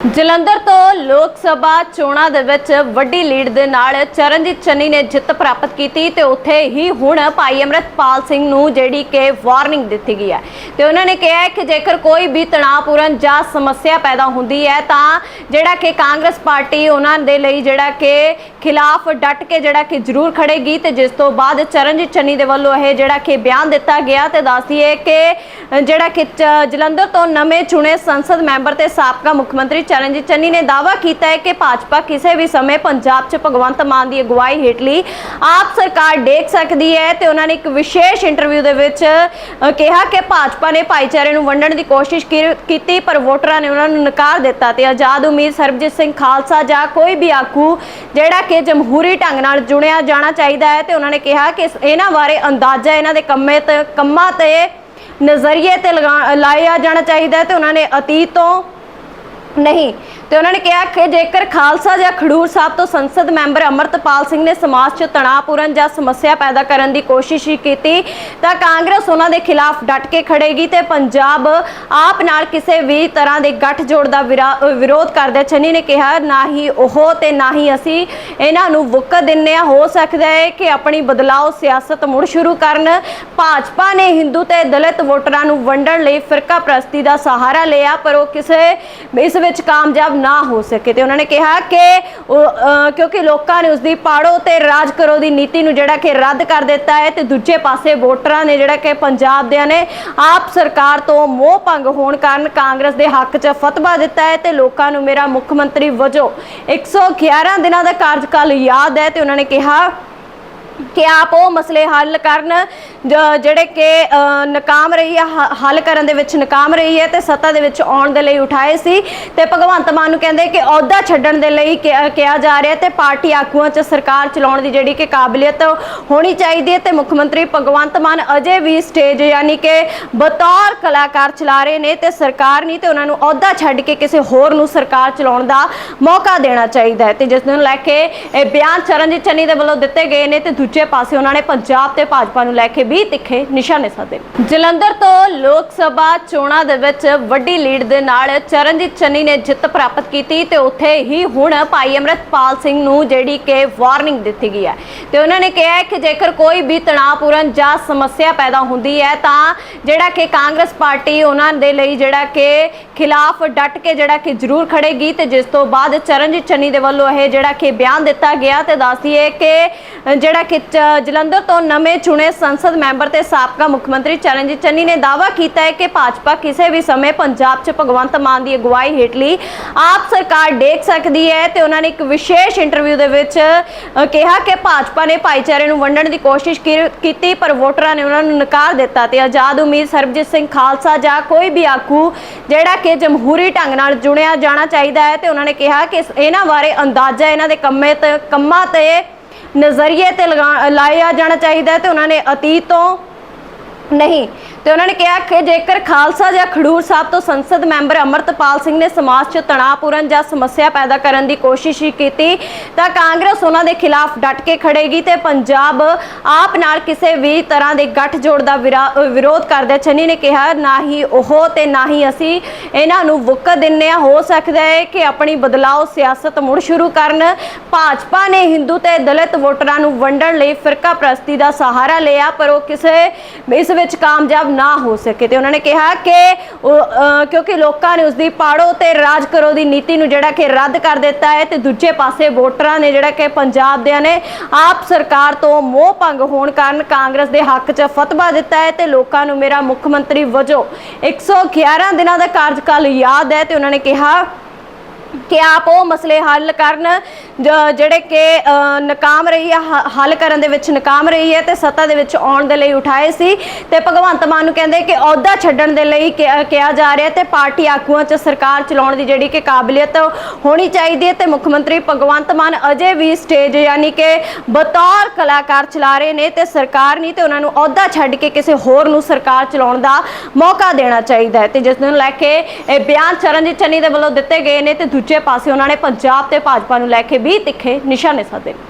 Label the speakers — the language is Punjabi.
Speaker 1: ਜਲੰਧਰ ਤੋਂ ਲੋਕ ਸਭਾ ਚੋਣਾਂ ਦੇ ਵਿੱਚ ਵੱਡੀ ਲੀਡ ਦੇ ਨਾਲ ਚਰਨਜੀਤ ਚੰਨੀ ਨੇ ਜਿੱਤ ਪ੍ਰਾਪਤ ਕੀਤੀ ਤੇ ਉੱਥੇ ਹੀ ਹੁਣ ਭਾਈ ਅਮਰਤਪਾਲ ਸਿੰਘ ਨੂੰ ਜਿਹੜੀ ਕਿ ਵਾਰਨਿੰਗ ਦਿੱਤੀ ਗਈ ਹੈ। ਤੇ ਉਹਨਾਂ ਨੇ ਕਿਹਾ ਹੈ ਕਿ ਜੇਕਰ ਕੋਈ ਵੀ ਤਣਾਅਪੂਰਨ ਜਾਂ ਸਮੱਸਿਆ ਪੈਦਾ ਹੁੰਦੀ ਹੈ ਤਾਂ ਜਿਹੜਾ ਕਿ ਕਾਂਗਰਸ ਪਾਰਟੀ ਉਹਨਾਂ ਦੇ ਲਈ ਜਿਹੜਾ ਕਿ ਖਿਲਾਫ ਡਟ ਕੇ ਜਿਹੜਾ ਕਿ ਜ਼ਰੂਰ ਖੜੇਗੀ ਤੇ ਜਿਸ ਤੋਂ ਬਾਅਦ ਚਰਨਜੀਤ ਚੰਨੀ ਦੇ ਵੱਲੋਂ ਇਹ ਜਿਹੜਾ ਕਿ ਬਿਆਨ ਦਿੱਤਾ ਗਿਆ ਤੇ ਹੈ ਕਿ ਜਿਹੜਾ ਕਿ ਚ- ਜਲੰਧਰ ਤੋਂ ਨਵੇਂ ਚੁਣੇ ਸੰਸਦ ਮੈਂਬਰ ਤੇ ਸਾਬਕਾ ਮੁੱਖ ਮੰਤਰੀ ਚਰਨਜੀਤ ਚੰਨੀ ਨੇ ਦਾਅਵਾ ਕੀਤਾ ਹੈ ਕਿ ਭਾਜਪਾ ਕਿਸੇ ਵੀ ਸਮੇਂ ਪੰਜਾਬ 'ਚ ਭਗਵੰਤ ਮਾਨ ਦੀ ਅਗਵਾਈ ਹੇਠਲੀ ਆਪ ਸਰਕਾਰ ਡੇਕ ਸਕਦੀ ਹੈ ਤੇ ਉਹਨਾਂ ਨੇ ਇੱਕ ਵਿਸ਼ੇਸ਼ ਇੰਟਰਵਿਊ ਦੇ ਵਿੱਚ ਕਿਹਾ ਕਿ ਭਾਜਪਾ ਨੇ ਭਾਈਚਾਰੇ ਨੂੰ ਵੰਡਣ ਦੀ ਕੋਸ਼ਿਸ਼ ਕੀਤੀ, ਪਰ ਵੋਟਰਾਂ ਨੇ ਉਹਨਾਂ ਨੂੰ ਨਕਾਰ ਦਿੱਤਾ ਤੇ ਆਜ਼ਾਦ ਉਮੀਦ ਸਰਬਜੀਤ ਸਿੰਘ ਖਾਲਸਾ ਜਾਂ ਕੋਈ ਵੀ ਆਗੂ ਜਿਹੜਾ ਕਿ ਜਮਹੂਰੀ ਢੰਗ ਨਾਲ ਜੁੜਿਆ ਜਾਣਾ ਚਾਹੀਦਾ ਹੈ ਤੇ ਉਹਨਾਂ ਨੇ ਕਿਹਾ ਕਿ ਇਹਨਾਂ ਬਾਰੇ ਅੰਦਾਜ਼ਾ ਇਹਨਾਂ ਦੇ ਕੰਮੇ ਤੇ, ਕੰਮਾਂ ਤੇ ਨਜ਼ਰੀਏ ਤੇ ਲਗਾ- ਲਾਇਆ ਜਾਣਾ ਚਾਹੀਦਾ ਹੈ ਤੇ ਉਹਨਾਂ ਨੇ ਅਤੀਤ ਤੋਂ ਨਹੀਂ ਤੇ ਉਹਨਾਂ ਨੇ ਕਿਹਾ ਕਿ ਜੇਕਰ ਖਾਲਸਾ ਜਾਂ ਖਡੂਰ ਸਾਹਿਬ ਤੋਂ ਸੰਸਦ ਮੈਂਬਰ ਅਮਰਤਪਾਲ ਸਿੰਘ ਨੇ ਸਮਾਜ 'ਚ ਤਣਾਅਪੂਰਨ ਜਾਂ ਸਮੱਸਿਆ ਪੈਦਾ ਕਰਨ ਦੀ ਕੋਸ਼ਿਸ਼ ਕੀਤੀ, ਤਾਂ ਕਾਂਗਰਸ ਉਹਨਾਂ ਦੇ ਖਿਲਾਫ ਡਟ ਕੇ ਖੜੇਗੀ ਤੇ ਪੰਜਾਬ ਆਪ ਨਾਲ ਕਿਸੇ ਵੀ ਤਰ੍ਹਾਂ ਦੇ ਗੱਠਜੋੜ ਦਾ ਵਿਰਾ- ਵਿਰੋਧ ਕਰਦੇ ਚੰਨੀ ਨੇ ਕਿਹਾ, ਨਾ ਹੀ ਉਹ ਤੇ ਨਾ ਹੀ ਅਸੀਂ। ਇਹਨਾਂ ਨੂੰ ਵਕਤ ਦਿੰਨੇ ਆ, ਹੋ ਸਕਦਾ ਹੈ ਕਿ ਆਪਣੀ ਬਦਲਾਓ ਸਿਆਸਤ ਮੁੜ ਸ਼ੁਰੂ ਕਰਨ। ਭਾਜਪਾ ਨੇ ਹਿੰਦੂ ਤੇ ਦਲਿਤ ਵੋਟਰਾਂ ਨੂੰ ਵੰਡਣ ਲਈ ਫਿਰਕਾ ਪ੍ਰਸਤੀ ਦਾ ਸਹਾਰਾ ਲਿਆ, ਪਰ ਉਹ ਕਿਸੇ, ਇਸ ਵਿੱਚ ਕਾਮਯਾਬ ਨਾ ਹੋ ਸਕੇ ਤੇ ਉਹਨਾਂ ਨੇ ਕਿਹਾ ਕਿ ਕਿਉਂਕਿ ਲੋਕਾਂ ਨੇ ਉਸ ਦੀ ਪਾੜੋ ਤੇ ਰਾਜ ਕਰੋ ਦੀ ਨੀਤੀ ਨੂੰ ਜਿਹੜਾ ਕਿ ਰੱਦ ਕਰ ਦਿੱਤਾ ਹੈ ਤੇ ਦੂਜੇ ਪਾਸੇ ਵੋਟਰਾਂ ਨੇ ਜਿਹੜਾ ਕਿ ਪੰਜਾਬ ਦਿਆਂ ਨੇ ਆਪ ਸਰਕਾਰ ਤੋਂ ਮੋਹ ਭੰਗ ਹੋਣ ਕਾਰਨ ਕਾਂਗਰਸ ਦੇ ਹੱਕ 'ਚ ਫਤਵਾ ਦਿੱਤਾ ਹੈ ਤੇ ਲੋਕਾਂ ਨੂੰ ਮੇਰਾ ਮੁੱਖ ਮੰਤਰੀ ਵਜੋਂ 111 ਦਿਨਾਂ ਦਾ ਕਾਰਜਕਾਲ ਯਾਦ ਹੈ ਤੇ ਉਹਨਾਂ ਨੇ ਕਿਹਾ ਕਿ ਆਪ ਉਹ ਮਸਲੇ ਹੱਲ ਕਰਨ ਜਿਹੜੇ ਕਿ ਅ, ਨਾਕਾਮ ਰਹੀ ਹੈ ਹੱਲ ਕਰਨ ਦੇ ਵਿੱਚ ਨਕਾਮ ਰਹੀ ਹੈ ਤੇ ਸੱਤਾ ਦੇ ਵਿੱਚ ਆਉਣ ਦੇ ਲਈ ਉਠਾਏ ਸੀ ਤੇ ਭਗਵੰਤ ਮਾਨ ਨੂੰ ਕਹਿੰਦੇ ਕਿ ਅਹੁਦਾ ਛੱਡਣ ਦੇ ਲਈ ਕਿਹਾ ਕਿਹਾ ਜਾ ਰਿਹਾ ਤੇ ਪਾਰਟੀ ਆਗੂਆਂ 'ਚ ਸਰਕਾਰ ਚਲਾਉਣ ਦੀ ਜਿਹੜੀ ਕਿ ਕਾਬਲੀਅਤ ਹੋਣੀ ਚਾਹੀਦੀ ਹੈ ਤੇ ਮੁੱਖ ਮੰਤਰੀ ਭਗਵੰਤ ਮਾਨ ਅਜੇ ਵੀ ਸਟੇਜ ਯਾਨੀ ਕਿ ਬਤੌਰ ਕਲਾਕਾਰ ਚਲਾ ਰਹੇ ਨੇ ਤੇ ਸਰਕਾਰ ਨਹੀਂ ਤੇ ਉਹਨਾਂ ਨੂੰ ਅਹੁਦਾ ਛੱਡ ਕੇ ਕਿਸੇ ਹੋਰ ਨੂੰ ਸਰਕਾਰ ਚਲਾਉਣ ਦਾ ਮੌਕਾ ਦੇਣਾ ਚਾਹੀਦਾ ਹੈ ਤੇ ਜਿਸ ਨੂੰ ਲੈ ਕੇ ਇਹ ਬਿਆਨ ਚਰਨਜੀਤ ਚੰਨੀ ਦੇ ਵੱਲੋਂ ਦਿੱਤੇ ਗਏ ਨੇ ਤੇ ਦੂਜੇ ਪਾਸੇ ਉਹਨਾਂ ਨੇ ਪੰਜਾਬ ਤੇ ਭਾਜਪਾ ਨੂੰ ਲੈ ਕੇ ਵੀ ਤਿੱਖੇ ਨਿਸ਼ਾਨੇ ਸਾਧੇ। ਜਲੰਧਰ ਤੋਂ ਲੋਕ ਸਭਾ ਚੋਣਾਂ ਦੇ ਵਿੱਚ ਵੱਡੀ ਲੀਡ ਦੇ ਨਾਲ ਚਰਨਜੀਤ ਚੰਨੀ ਨੇ ਜਿੱਤ ਪ੍ਰਾਪਤ ਕੀਤੀ ਤੇ ਉੱਥੇ ਹੀ ਹੁਣ ਭਾਈ ਅਮਰਤਪਾਲ ਸਿੰਘ ਨੂੰ ਜਿਹੜੀ ਕਿ ਵਾਰਨਿੰਗ ਦਿੱਤੀ ਗਈ ਹੈ। ਤੇ ਉਹਨਾਂ ਨੇ ਕਿਹਾ ਕਿ ਜੇਕਰ ਕੋਈ ਵੀ ਤਣਾਅਪੂਰਨ ਜਾਂ ਸਮੱਸਿਆ ਪੈਦਾ ਹੁੰਦੀ ਹੈ ਤਾਂ ਜਿਹੜਾ ਕਿ ਕਾਂਗਰਸ ਪਾਰਟੀ ਉਹਨਾਂ ਦੇ ਲਈ ਜਿਹੜਾ ਕਿ ਖਿਲਾਫ ਡਟ ਕੇ ਜਿਹੜਾ ਕਿ ਜ਼ਰੂਰ ਖੜੇਗੀ ਤੇ ਜਿਸ ਤੋਂ ਬਾਅਦ ਚਰਨਜੀਤ ਚੰਨੀ ਦੇ ਵੱਲੋਂ ਇਹ ਜਿਹੜਾ ਕਿ ਬਿਆਨ ਦਿੱਤਾ ਗਿਆ ਤੇ ਦੱਸਦੀਏ ਕਿ ਜਿਹੜਾ ਕਿ ਚ- ਜਲੰਧਰ ਤੋਂ ਨਵੇਂ ਚੁਣੇ ਸੰਸਦ ਮੈਂਬਰ ਤੇ ਸਾਬਕਾ ਮੁੱਖ ਮੰਤਰੀ ਚਰਨਜੀਤ ਚੰਨੀ ਨੇ ਦਾਅਵਾ ਕੀਤਾ ਹੈ ਕਿ ਭਾਜਪਾ ਕਿਸੇ ਵੀ ਸਮੇਂ ਪੰਜਾਬ 'ਚ ਭਗਵੰਤ ਮਾਨ ਦੀ ਅਗਵਾਈ ਹੇਠਲੀ ਆਪ ਸਰਕਾਰ ਡੇਕ ਸਕਦੀ ਹੈ ਤੇ ਉਹਨਾਂ ਨੇ ਇੱਕ ਵਿਸ਼ੇਸ਼ ਇੰਟਰਵਿਊ ਦੇ ਵਿੱਚ ਕਿਹਾ ਕਿ ਭਾਜਪਾ ਨੇ ਭਾਈਚਾਰੇ ਨੂੰ ਵੰਡਣ ਦੀ ਕੋਸ਼ਿਸ਼ ਕੀ- ਕੀਤੀ, ਪਰ ਵੋਟਰਾਂ ਨੇ ਉਹਨਾਂ ਨੂੰ ਨਕਾਰ ਦਿੱਤਾ ਤੇ ਆਜ਼ਾਦ ਉਮੀਦ ਸਰਬਜੀਤ ਸਿੰਘ ਖਾਲਸਾ ਜਾਂ ਕੋਈ ਵੀ ਆਗੂ ਜਿਹੜਾ ਕਿ ਜਮਹੂਰੀ ਢੰਗ ਨਾਲ ਚੁਣਿਆ ਜਾਣਾ ਚਾਹੀਦਾ ਹੈ ਤੇ ਉਹਨਾਂ ਨੇ ਕਿਹਾ ਕਿ ਇਹਨਾਂ ਬਾਰੇ ਅੰਦਾਜ਼ਾ ਇਹਨਾਂ ਦੇ ਕੰਮੇ ਤੇ, ਕੰਮਾਂ ਤੇ ਨਜ਼ਰੀਏ ਤੇ ਲਗਾ- ਲਾਇਆ ਜਾਣਾ ਚਾਹੀਦਾ ਹੈ ਤੇ ਉਹਨਾਂ ਨੇ ਅਤੀਤ ਤੋਂ ਨਹੀਂ। ਤੇ ਉਹਨਾਂ ਨੇ ਕਿਹਾ ਕਿ ਜੇਕਰ ਖਾਲਸਾ ਜਾਂ ਖਡੂਰ ਸਾਹਿਬ ਤੋਂ ਸੰਸਦ ਮੈਂਬਰ ਅਮਰਤਪਾਲ ਸਿੰਘ ਨੇ ਸਮਾਜ 'ਚ ਤਣਾਅਪੂਰਨ ਜਾਂ ਸਮੱਸਿਆ ਪੈਦਾ ਕਰਨ ਦੀ ਕੋਸ਼ਿਸ਼ ਹੀ ਕੀਤੀ, ਤਾਂ ਕਾਂਗਰਸ ਉਹਨਾਂ ਦੇ ਖਿਲਾਫ ਡਟ ਕੇ ਖੜੇਗੀ ਤੇ ਪੰਜਾਬ ਆਪ ਨਾਲ ਕਿਸੇ ਵੀ ਤਰ੍ਹਾਂ ਦੇ ਗੱਠਜੋੜ ਦਾ ਵਿਰਾ- ਵਿਰੋਧ ਕਰਦੇ ਚੰਨੀ ਨੇ ਕਿਹਾ, ਨਾ ਹੀ ਉਹ ਤੇ ਨਾ ਹੀ ਅਸੀਂ ਇਹਨਾਂ ਨੂੰ ਵੁੱਕ ਦਿੰਨੇ ਆ। ਹੋ ਸਕਦਾ ਹੈ ਕਿ ਆਪਣੀ ਬਦਲਾਓ ਸਿਆਸਤ ਮੁੜ ਸ਼ੁਰੂ ਕਰਨ। ਭਾਜਪਾ ਨੇ ਹਿੰਦੂ ਤੇ ਦਲਿਤ ਵੋਟਰਾਂ ਨੂੰ ਵੰਡਣ ਲਈ ਫਿਰਕਾ ਪ੍ਰਸਤੀ ਦਾ ਸਹਾਰਾ ਲਿਆ, ਪਰ ਉਹ ਕਿਸੇ, ਇਸ ਵਿੱਚ ਕਾਮਯਾਬ ਨਾ ਹੋ ਸਕੇ ਤੇ ਉਹਨਾਂ ਨੇ ਕਿਹਾ ਕਿ ਕਿਉਂਕਿ ਲੋਕਾਂ ਨੇ ਉਸ ਦੀ ਪਾੜੋ ਤੇ ਰਾਜ ਕਰੋ ਦੀ ਨੀਤੀ ਨੂੰ ਜਿਹੜਾ ਕਿ ਰੱਦ ਕਰ ਦਿੱਤਾ ਹੈ ਤੇ ਦੂਜੇ ਪਾਸੇ ਵੋਟਰਾਂ ਨੇ ਜਿਹੜਾ ਕਿ ਪੰਜਾਬ ਦਿਆਂ ਨੇ ਆਪ ਸਰਕਾਰ ਤੋਂ ਮੋਹ ਭੰਗ ਹੋਣ ਕਾਰਨ ਕਾਂਗਰਸ ਦੇ ਹੱਕ 'ਚ ਫਤਵਾ ਦਿੱਤਾ ਹੈ ਤੇ ਲੋਕਾਂ ਨੂੰ ਮੇਰਾ ਮੁੱਖ ਮੰਤਰੀ ਵਜੋਂ 111 ਦਿਨਾਂ ਦਾ ਕਾਰਜਕਾਲ ਯਾਦ ਹੈ ਤੇ ਉਹਨਾਂ ਨੇ ਕਿਹਾ ਕਿ ਆਪ ਉਹ ਮਸਲੇ ਹੱਲ ਕਰਨ ਜਿਹੜੇ ਕਿ ਅ, ਨਾਕਾਮ ਰਹੀ ਹੈ ਹੱਲ ਕਰਨ ਦੇ ਵਿੱਚ ਨਾਕਾਮ ਰਹੀ ਹੈ ਤੇ ਸੱਤਾ ਦੇ ਵਿੱਚ ਆਉਣ ਦੇ ਲਈ ਉਠਾਏ ਸੀ ਤੇ ਭਗਵੰਤ ਮਾਨ ਨੂੰ ਕਹਿੰਦੇ ਕਿ ਅਹੁਦਾ ਛੱਡਣ ਦੇ ਲਈ ਕਿਹਾ ਕਿਹਾ ਜਾ ਰਿਹਾ ਤੇ ਪਾਰਟੀ ਆਗੂਆਂ 'ਚ ਸਰਕਾਰ ਚਲਾਉਣ ਦੀ ਜਿਹੜੀ ਕਿ ਕਾਬਲੀਅਤ ਹੋਣੀ ਚਾਹੀਦੀ ਹੈ ਤੇ ਮੁੱਖ ਮੰਤਰੀ ਭਗਵੰਤ ਮਾਨ ਅਜੇ ਵੀ ਸਟੇਜ ਯਾਨੀ ਕਿ ਬਤੌਰ ਕਲਾਕਾਰ ਚਲਾ ਰਹੇ ਨੇ ਤੇ ਸਰਕਾਰ ਨਹੀਂ ਤੇ ਉਹਨਾਂ ਨੂੰ ਅਹੁਦਾ ਛੱਡ ਕੇ ਕਿਸੇ ਹੋਰ ਨੂੰ ਸਰਕਾਰ ਚਲਾਉਣ ਦਾ ਮੌਕਾ ਦੇਣਾ ਚਾਹੀਦਾ ਹੈ ਤੇ ਜਿਸ ਨੂੰ ਲੈ ਕੇ ਇਹ ਬਿਆਨ ਚਰਨਜੀਤ ਚੰਨੀ ਦੇ ਵੱਲੋਂ ਦਿੱਤੇ ਗਏ ਨੇ ਤੇ ਦੂਜੇ ਪਾਸੇ ਉਹਨਾਂ ਨੇ ਪੰਜਾਬ ਤੇ ਭਾਜਪਾ ਨੂੰ ਲੈ ਕੇ ਵੀ ਤਿੱਖੇ ਨਿਸ਼ਾਨੇ ਸਾਧੇ। ਨੇ